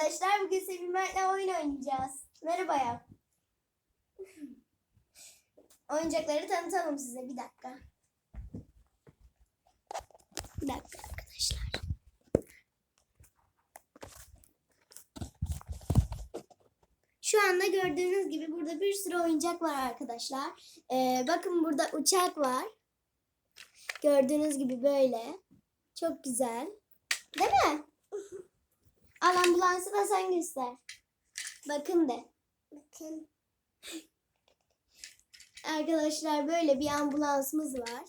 arkadaşlar. Bugün Sevim Mert'le oyun oynayacağız. Merhaba ya. Oyuncakları tanıtalım size. Bir dakika. Bir dakika arkadaşlar. Şu anda gördüğünüz gibi burada bir sürü oyuncak var arkadaşlar. Ee, bakın burada uçak var. Gördüğünüz gibi böyle. Çok güzel. Değil mi? Al ambulansı da sen göster. Bakın de. Bakın. Arkadaşlar böyle bir ambulansımız var.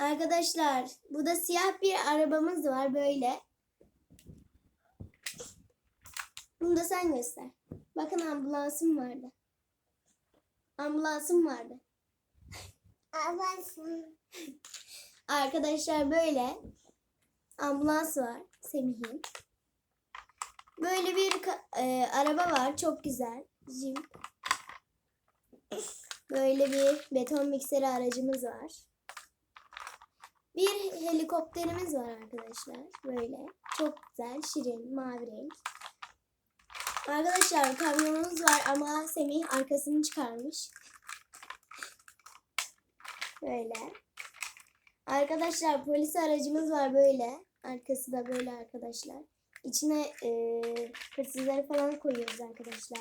Arkadaşlar bu da siyah bir arabamız var böyle. Bunu da sen göster. Bakın ambulansım vardı. Ambulansım vardı. Ambulansım. Arkadaşlar böyle ambulans var Semih'in. Böyle bir e, araba var çok güzel. Jeep. Böyle bir beton mikseri aracımız var. Bir helikopterimiz var arkadaşlar. Böyle çok güzel şirin mavi renk. Arkadaşlar kamyonumuz var ama Semih arkasını çıkarmış. Böyle. Arkadaşlar polis aracımız var böyle. Arkası da böyle arkadaşlar. İçine e, hırsızları falan koyuyoruz arkadaşlar.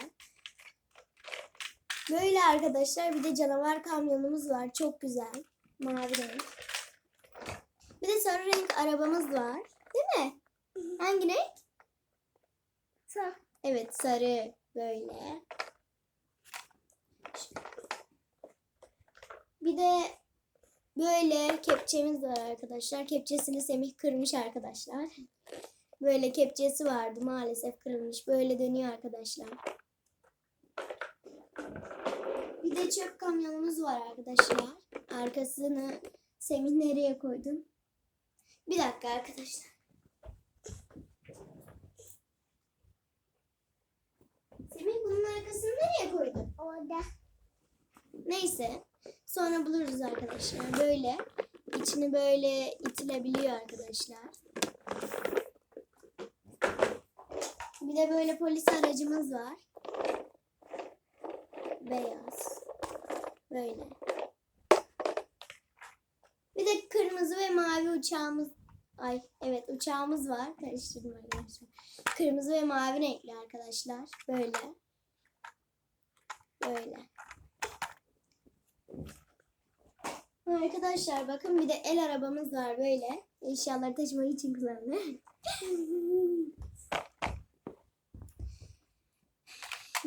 Böyle arkadaşlar bir de canavar kamyonumuz var. Çok güzel. Mavi renk. Bir de sarı renk arabamız var. Değil mi? Hangi renk? Sarı. Evet sarı. Böyle. Bir de böyle kepçemiz var arkadaşlar. Kepçesini Semih kırmış arkadaşlar. Böyle kepçesi vardı maalesef kırılmış. Böyle dönüyor arkadaşlar. Bir de çöp kamyonumuz var arkadaşlar. Arkasını Semih nereye koydun? Bir dakika arkadaşlar. Semih bunun arkasını nereye koydun? Orada. Neyse. Sonra buluruz arkadaşlar. Böyle. içini böyle itilebiliyor arkadaşlar. Bir de böyle polis aracımız var. Beyaz. Böyle. Bir de kırmızı ve mavi uçağımız Ay evet uçağımız var. Karıştırdım arkadaşlar. Kırmızı ve mavi renkli arkadaşlar. Böyle. Böyle. Arkadaşlar bakın bir de el arabamız var böyle. Eşyaları taşımak için kullanılır.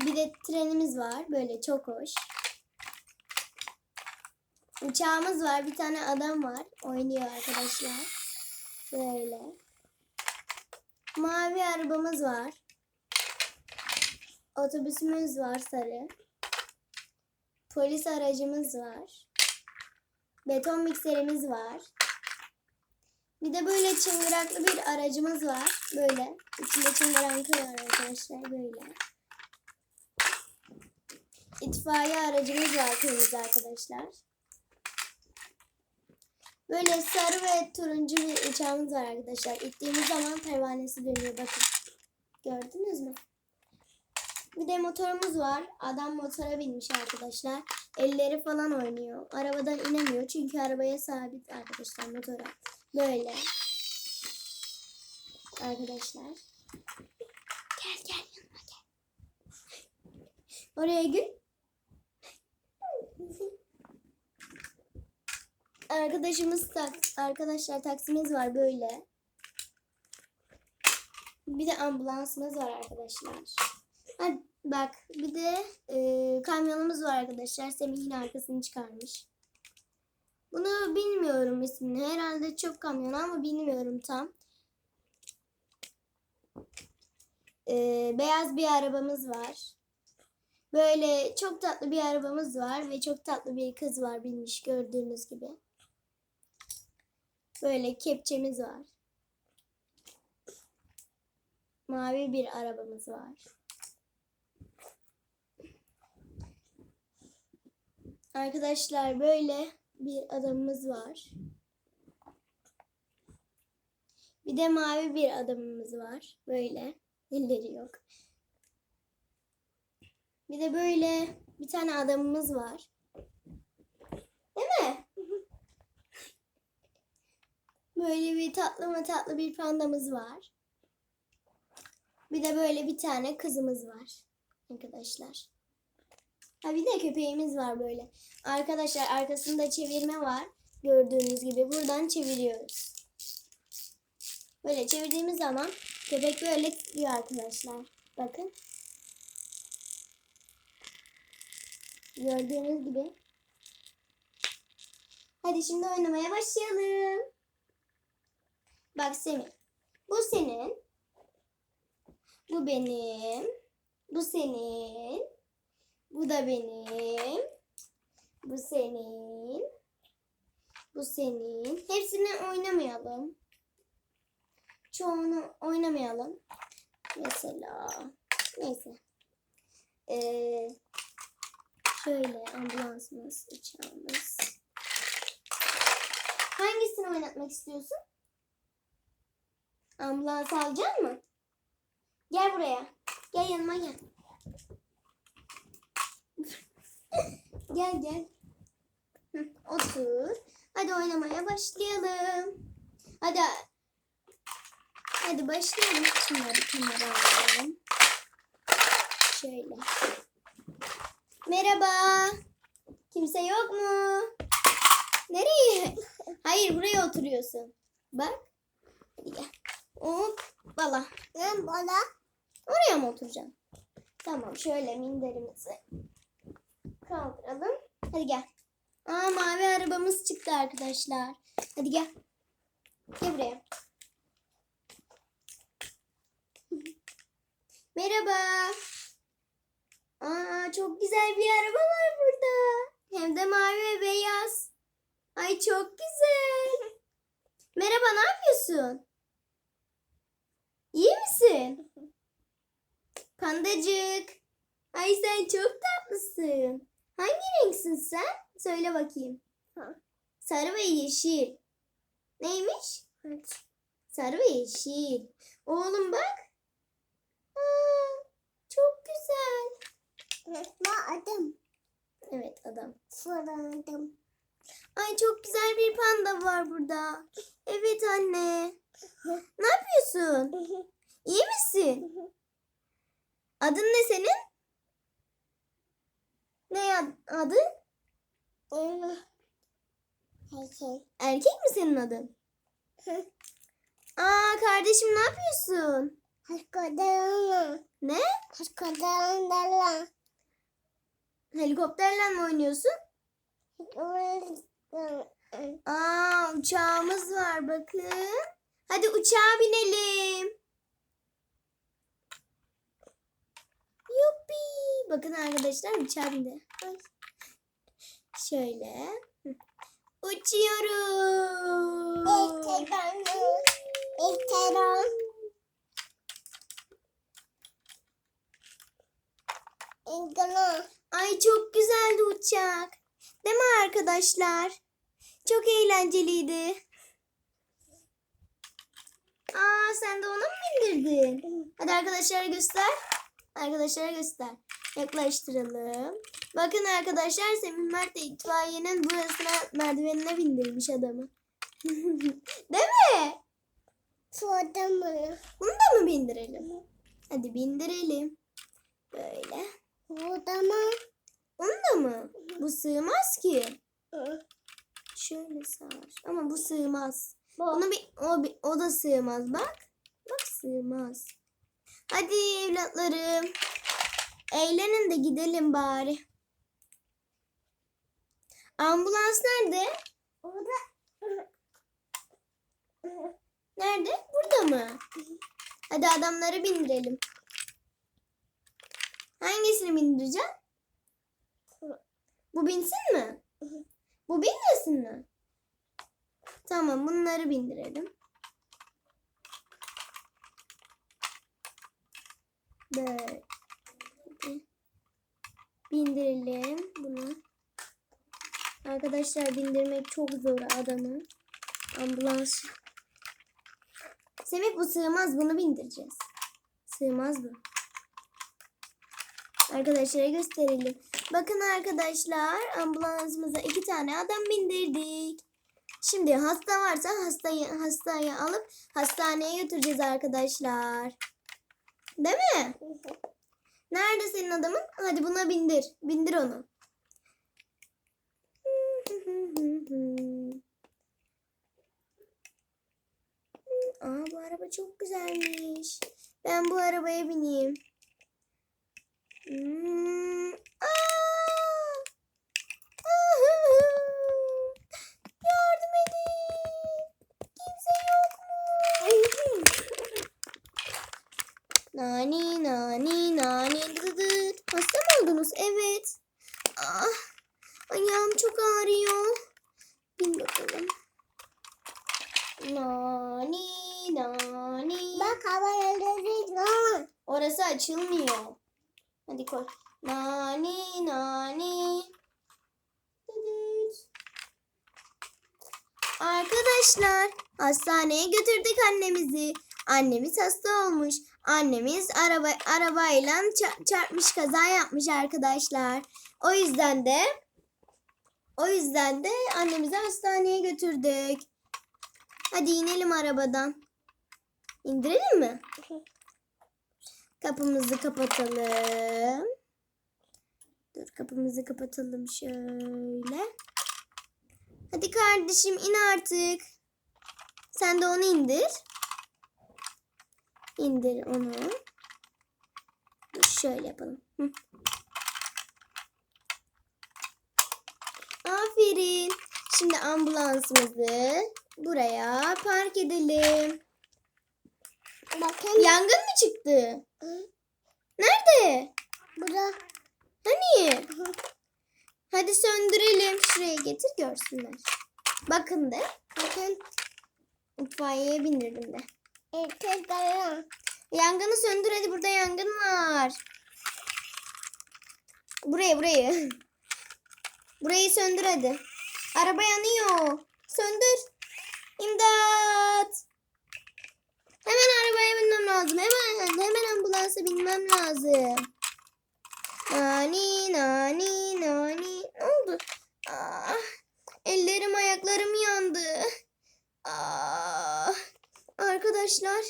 bir de trenimiz var. Böyle çok hoş. Uçağımız var. Bir tane adam var. Oynuyor arkadaşlar. Böyle. Mavi arabamız var. Otobüsümüz var sarı. Polis aracımız var. Beton mikserimiz var. Bir de böyle çıngıraklı bir aracımız var. Böyle. İçinde çıngıraklı var arkadaşlar. Böyle. İtfaiye aracımız var kırmızı arkadaşlar. Böyle sarı ve turuncu bir uçağımız var arkadaşlar. İttiğimiz zaman pervanesi dönüyor. Bakın. Gördünüz mü? Bir de motorumuz var. Adam motora binmiş arkadaşlar. Elleri falan oynuyor. Arabadan inemiyor. Çünkü arabaya sabit arkadaşlar motora. Böyle. Arkadaşlar. Gel gel yanıma gel. Oraya gül. Arkadaşımız tak arkadaşlar taksimiz var böyle. Bir de ambulansımız var arkadaşlar. Hadi bak bir de e, kamyonumuz var arkadaşlar. Semih'in arkasını çıkarmış. Bunu bilmiyorum ismini. Herhalde çöp kamyonu ama bilmiyorum tam. E, beyaz bir arabamız var. Böyle çok tatlı bir arabamız var ve çok tatlı bir kız var binmiş gördüğünüz gibi. Böyle kepçemiz var. Mavi bir arabamız var. Arkadaşlar böyle bir adamımız var. Bir de mavi bir adamımız var. Böyle. Elleri yok. Bir de böyle bir tane adamımız var. Değil mi? Böyle bir tatlı mı tatlı bir pandamız var. Bir de böyle bir tane kızımız var. Arkadaşlar. Ha bir de köpeğimiz var böyle. Arkadaşlar arkasında çevirme var. Gördüğünüz gibi buradan çeviriyoruz. Böyle çevirdiğimiz zaman köpek böyle titriyor arkadaşlar. Bakın. Gördüğünüz gibi. Hadi şimdi oynamaya başlayalım. Bak Semih. Bu senin. Bu benim. Bu senin. Bu da benim. Bu senin. Bu senin. Hepsini oynamayalım. Çoğunu oynamayalım. Mesela. Neyse. Ee, şöyle ambulansımız, uçağımız. Hangisini oynatmak istiyorsun? Ambulans alacak mı? Gel buraya. Gel yanıma gel. Gel gel. Hı, otur. Hadi oynamaya başlayalım. Hadi. Hadi başlayalım. Şunları kenara alalım. Şöyle. Merhaba. Kimse yok mu? Nereye? Hayır buraya oturuyorsun. Bak. Hadi gel. Hop. Bala. Ben bala. Oraya mı oturacaksın? Tamam şöyle minderimizi kaldıralım. Hadi gel. Aa mavi arabamız çıktı arkadaşlar. Hadi gel. Gel buraya. Merhaba. Aa çok güzel bir araba var burada. Hem de mavi ve beyaz. Ay çok güzel. Merhaba ne yapıyorsun? İyi misin? Pandacık. Ay sen çok tatlısın. Hangi renksin sen? Söyle bakayım. Sarı ve yeşil. Neymiş? Sarı ve yeşil. Oğlum bak. Aa, çok güzel. Adam. Evet adam. Fırladım. Ay çok güzel bir panda var burada. Evet anne. Ne yapıyorsun? İyi misin? Adın ne senin? Ne ad- adın? Heykel. Erkek mi senin adın? Aa kardeşim ne yapıyorsun? Haskadan. Ne? Haskadan. Helikopterle mi oynuyorsun? Aa uçağımız var bakın. Hadi uçağa binelim. Yuppi. Bakın arkadaşlar uçağa bindi. Şöyle. Hı. Uçuyoruz. Ay çok güzeldi uçak. Değil mi arkadaşlar? Çok eğlenceliydi. Aa sen de ona mı bindirdin? Hadi arkadaşlara göster. Arkadaşlara göster. Yaklaştıralım. Bakın arkadaşlar Semih Mert de itfaiyenin burasına merdivenine bindirmiş adamı. Değil mi? Bunu da mı bindirelim? Hadi bindirelim. Böyle. Onu da mı? Bu sığmaz ki. Şöyle sar. Ama bu sığmaz. Bunu bir o, bir- o da sığmaz bak. Bak sığmaz. Hadi evlatlarım. Eğlenin de gidelim bari. Ambulans nerede? Nerede? Burada mı? Hadi adamları bindirelim. Hangisini bindireceğim? Bu binsin mi? Bu binmesin mi? Tamam bunları bindirelim. Böyle. Bindirelim bunu. Arkadaşlar bindirmek çok zor adamı. Ambulans Semih bu sığmaz bunu bindireceğiz. Sığmaz bu. Arkadaşlara gösterelim. Bakın arkadaşlar ambulansımıza iki tane adam bindirdik. Şimdi hasta varsa hastayı hastayı alıp hastaneye götüreceğiz arkadaşlar. Değil mi? Nerede senin adamın? Hadi buna bindir. Bindir onu. Aa bu çok güzelmiş. Ben bu arabaya bineyim. Hmm. Aa! Ahı! Yardım edin. Kimse yok mu? Nani nani nani dıdıdıt. Hasta mı oldunuz? Evet. Ah, ayağım çok ağrıyor. Bin bakalım. Nani nani. Bak havalandırıcı var. Orası açılmıyor. Hadi koy. Nani nani. Arkadaşlar hastaneye götürdük annemizi. Annemiz hasta olmuş. Annemiz araba arabayla ça- çarpmış kaza yapmış arkadaşlar. O yüzden de o yüzden de annemizi hastaneye götürdük. Hadi inelim arabadan. İndirelim mi? Kapımızı kapatalım. Dur kapımızı kapatalım şöyle. Hadi kardeşim in artık. Sen de onu indir. İndir onu. Dur şöyle yapalım. Aferin. Şimdi ambulansımızı buraya park edelim. Bakın. Yangın mı çıktı? Hı. Nerede? Burada. Hani? Hadi söndürelim. Şuraya getir görsünler. Bakın de. Bakın. İtfaiyeye bindirdim de. Erkekler. Yangını söndür hadi burada yangın var. Buraya burayı. Burayı söndür hadi. Araba yanıyor. Söndür. İmdat. Arabaya binmem lazım. Hemen hemen ambulansa binmem lazım. Nani nani nani. Ne oldu? Ah, ellerim ayaklarım yandı. Ah, arkadaşlar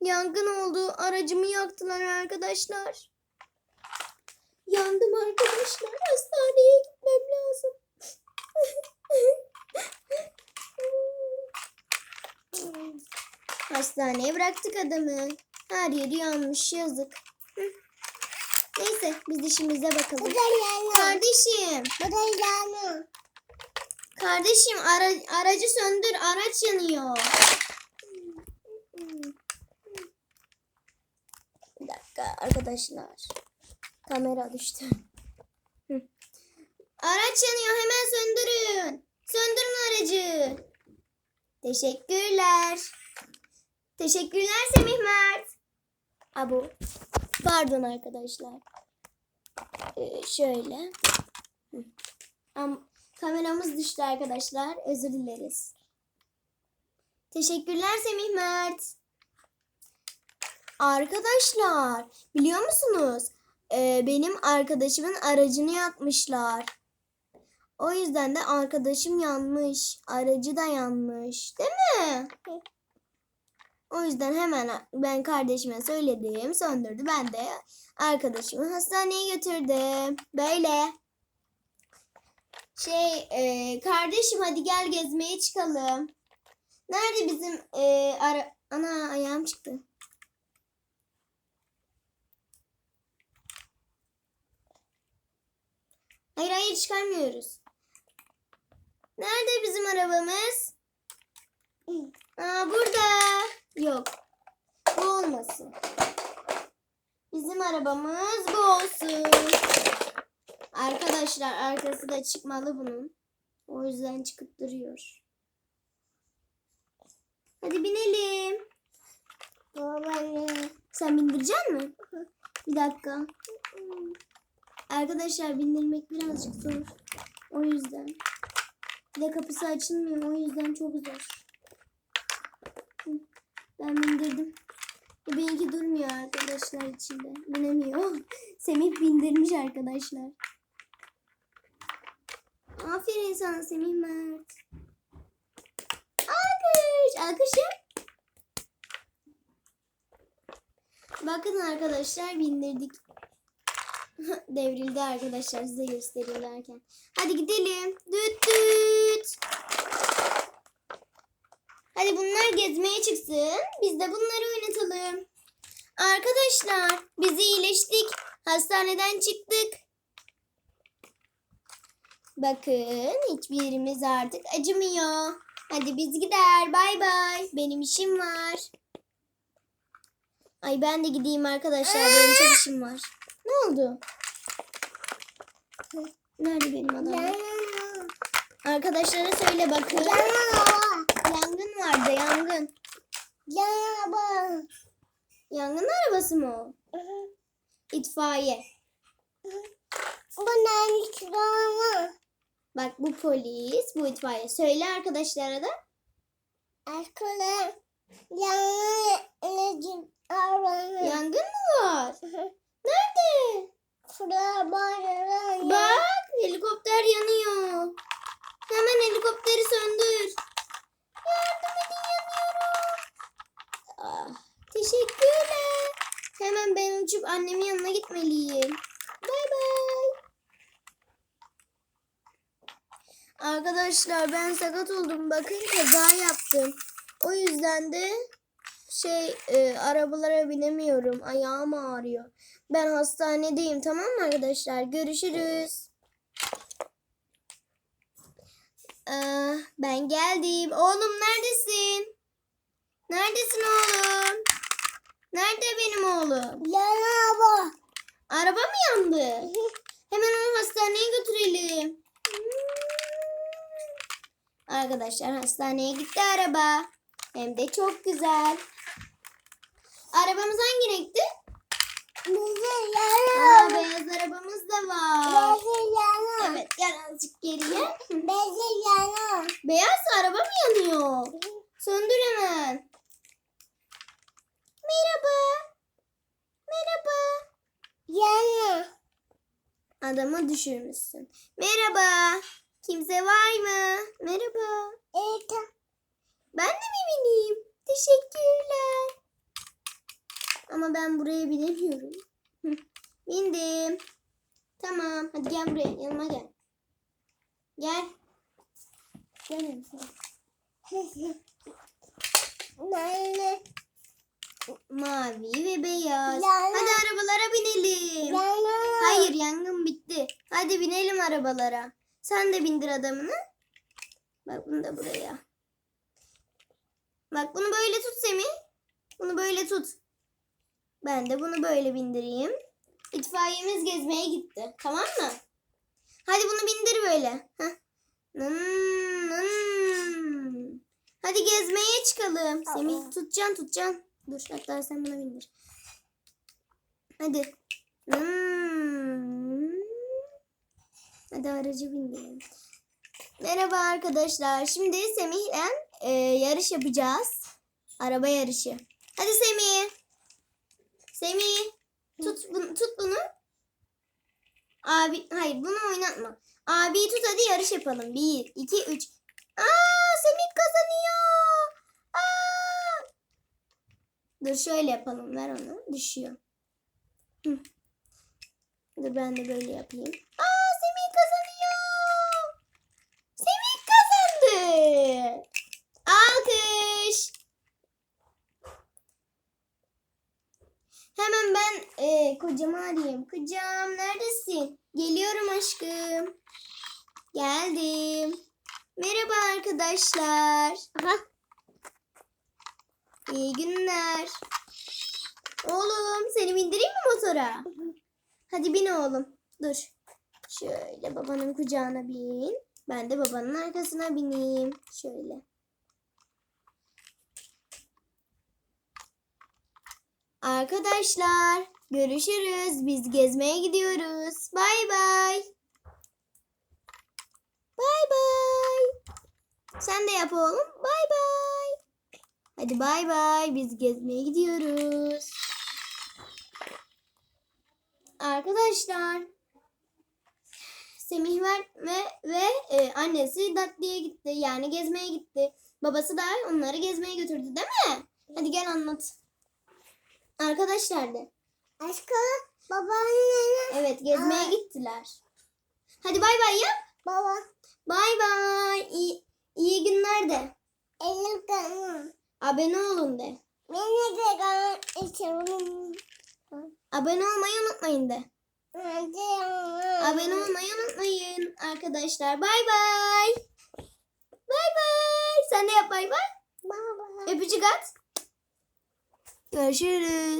yangın oldu. Aracımı yaktılar arkadaşlar. Yandım arkadaşlar. Hastaneye gitmem lazım. Hastaneye bıraktık adamı. Her yeri yanmış yazık. Hı. Neyse biz işimize bakalım. Yanıyor. Kardeşim, yanıyor. kardeşim ara- aracı söndür. Araç yanıyor. Bir dakika arkadaşlar. Kamera düştü. Hı. Araç yanıyor hemen söndürün. Söndürün aracı. Teşekkürler. Teşekkürler Semih Mert. Abu. Pardon arkadaşlar. Ee, şöyle. Hı. Am kameramız düştü arkadaşlar. Özür dileriz. Teşekkürler Semih Mert. Arkadaşlar biliyor musunuz? Ee, benim arkadaşımın aracını yakmışlar. O yüzden de arkadaşım yanmış. Aracı da yanmış. Değil mi? O yüzden hemen ben kardeşime söyledim. Söndürdü. Ben de arkadaşımı hastaneye götürdüm. Böyle. Şey e, kardeşim hadi gel gezmeye çıkalım. Nerede bizim e, ara... Ana ayağım çıktı. Hayır hayır çıkarmıyoruz. Nerede bizim arabamız? Aa, burada. Yok. Bu olmasın. Bizim arabamız bu olsun. Arkadaşlar arkası da çıkmalı bunun. O yüzden çıkıp duruyor. Hadi binelim. Babaanne. Sen bindirecek misin? Bir dakika. Arkadaşlar bindirmek birazcık zor. O yüzden. Bir de kapısı açılmıyor. O yüzden çok zor. Ben bindirdim. Bu benimki durmuyor arkadaşlar içinde. Binemiyor. Semih bindirmiş arkadaşlar. Aferin sana Semih Mert. Alkış. Alkış yap. Bakın arkadaşlar bindirdik. Devrildi arkadaşlar size gösterirlerken. Hadi gidelim. Düt düt. Hadi bunlar gezmeye çıksın. Biz de bunları oynatalım. Arkadaşlar biz iyileştik. Hastaneden çıktık. Bakın hiçbir yerimiz artık acımıyor. Hadi biz gider. Bay bay. Benim işim var. Ay ben de gideyim arkadaşlar. Benim çok işim var. Ne oldu? Nerede benim adamım? Yanına. Arkadaşlara söyle bakın. Yanına. Yangın vardı yangın. Yanına. Yangın arabası mı o? İtfaiye. Bu ne çıkarma? Bak bu polis, bu itfaiye. Söyle arkadaşlara da. Arkadaşlar. Yanına. Yanına. Yangın mı var? Nerede? Şuraya bağırıyor. Bak helikopter yanıyor. Hemen helikopteri söndür. Yardım edin yanıyorum. Ah, teşekkürler. Hemen ben uçup annemin yanına gitmeliyim. Bay bay. Arkadaşlar ben sakat oldum. Bakın kaza yaptım. O yüzden de şey e, arabalara binemiyorum. Ayağım ağrıyor. Ben hastanedeyim tamam mı arkadaşlar? Görüşürüz. Aa, ben geldim. Oğlum neredesin? Neredesin oğlum? Nerede benim oğlum? Yanına. Araba mı yandı? Hemen onu hastaneye götürelim. Arkadaşlar hastaneye gitti araba. Hem de çok güzel. Arabamız hangi renkti? Aa, beyaz arabamız da var. Yanına. Evet gel azıcık geriye. Beyaz araba mı yanıyor? Söndür hemen. Merhaba. Merhaba. Yanına. Adamı düşürmüşsün. Merhaba. Kimse var mı? Merhaba. Eta. Ben de mi bineyim? Teşekkürler. Ama ben buraya binemiyorum. Bindim. Tamam. Hadi gel buraya. Yanıma gel. Gel. Gel. Yanına. Mavi ve beyaz. Hadi arabalara binelim. Hayır yangın bitti. Hadi binelim arabalara. Sen de bindir adamını. Bak bunu da buraya. Bak bunu böyle tut Semih. Bunu böyle tut. Ben de bunu böyle bindireyim. İtfaiyemiz gezmeye gitti. Tamam mı? Hadi bunu bindir böyle. Heh. Hmm, hmm. Hadi gezmeye çıkalım. Tamam. Semih tutacaksın tutacaksın. Dur hatta sen buna bindir. Hadi. Hmm. Hadi aracı bindirelim. Merhaba arkadaşlar. Şimdi Semih'le e, yarış yapacağız. Araba yarışı. Hadi Semih. Semih. Tut, bunu, tut bunu. Abi, hayır bunu oynatma. Abi tut hadi yarış yapalım. Bir, iki, üç. Aa Semih kazanıyor. Aa. Dur şöyle yapalım. Ver onu. Düşüyor. Hı. Dur ben de böyle yapayım. Aa Semih kazanıyor. Semih kazandı. Alkış. Hemen ben e, kocamı arayayım. Kocam neredesin? Geliyorum aşkım. Geldim. Merhaba arkadaşlar. Aha. İyi günler. Oğlum seni bindireyim mi motora? Hadi bin oğlum. Dur. Şöyle babanın kucağına bin. Ben de babanın arkasına bineyim. Şöyle. Arkadaşlar görüşürüz. Biz gezmeye gidiyoruz. Bay bay. Bay bay. Sen de yap oğlum. Bay bay. Hadi bay bay. Biz gezmeye gidiyoruz. Arkadaşlar Semih var ve, ve e, annesi Datlı'ya gitti. Yani gezmeye gitti. Babası da onları gezmeye götürdü değil mi? Hadi gel anlat. Arkadaşlar de. Aşkım babaannene. Evet gezmeye Ay. gittiler. Hadi bay bay yap. Baba. Bay bay. İyi, iyi günler de. Elim kanım. Abone olun de. Beni de kanım. Abone olmayı unutmayın de. Abone olmayı unutmayın arkadaşlar. Bay bay. Bay bay. Sen de yap bay bay. Baba. Öpücük at. Görüşürüz.